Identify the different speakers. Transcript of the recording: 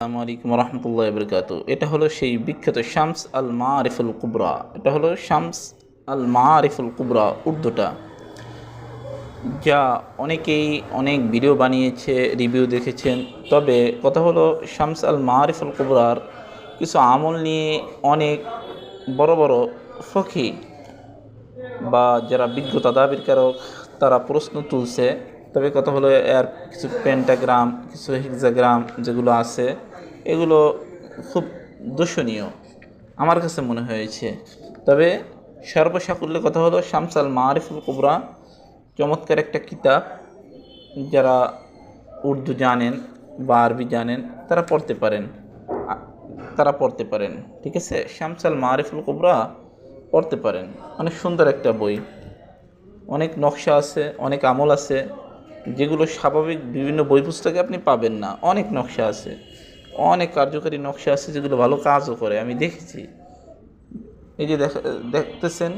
Speaker 1: আসসালামু আলাইকুম রহমতুল্লাহ বরকাত এটা হলো সেই বিখ্যাত শামস আল মারিফুল কুবরা। এটা হলো শামস আল মারিফুল কুবরা উর্দুটা। যা অনেকেই অনেক ভিডিও বানিয়েছে, রিভিউ দেখেছেন। তবে কথা হলো শামস আল মারিফুল কুবরার কিছু আমল নিয়ে অনেক বড় বড় ফকি বা যারা বিজ্ঞতা দাবিরকারক তারা প্রশ্ন তুলছে। তবে কথা হলো এর কিছু পেন্টাগ্রাম কিছু হেক্সাগ্রাম যেগুলো আছে এগুলো খুব দর্শনীয় আমার কাছে মনে হয়েছে। তবে সর্বসাকুল্যে কথা হলো শামসাল মারিফুল কুবরা চমৎকার একটা কিতাব। যারা উর্দু জানেন বা আরবি জানেন, তারা পড়তে পারেন। তারা পড়তে পারেন। ঠিক আছে? শামসাল মারিফুল কুবরা পড়তে পারেন। অনেক সুন্দর একটা বই। অনেক নকশা আছে, অনেক আমল আছে। যেগুলো স্বাভাবিক বিভিন্ন বই পুস্তকে আপনি পাবেন না। অনেক নকশা আছে। অনেক কার্যকারী নকশা আছে যেগুলো ভালো কাজও করে আমি দেখেছি। এই যে দেখতেছেন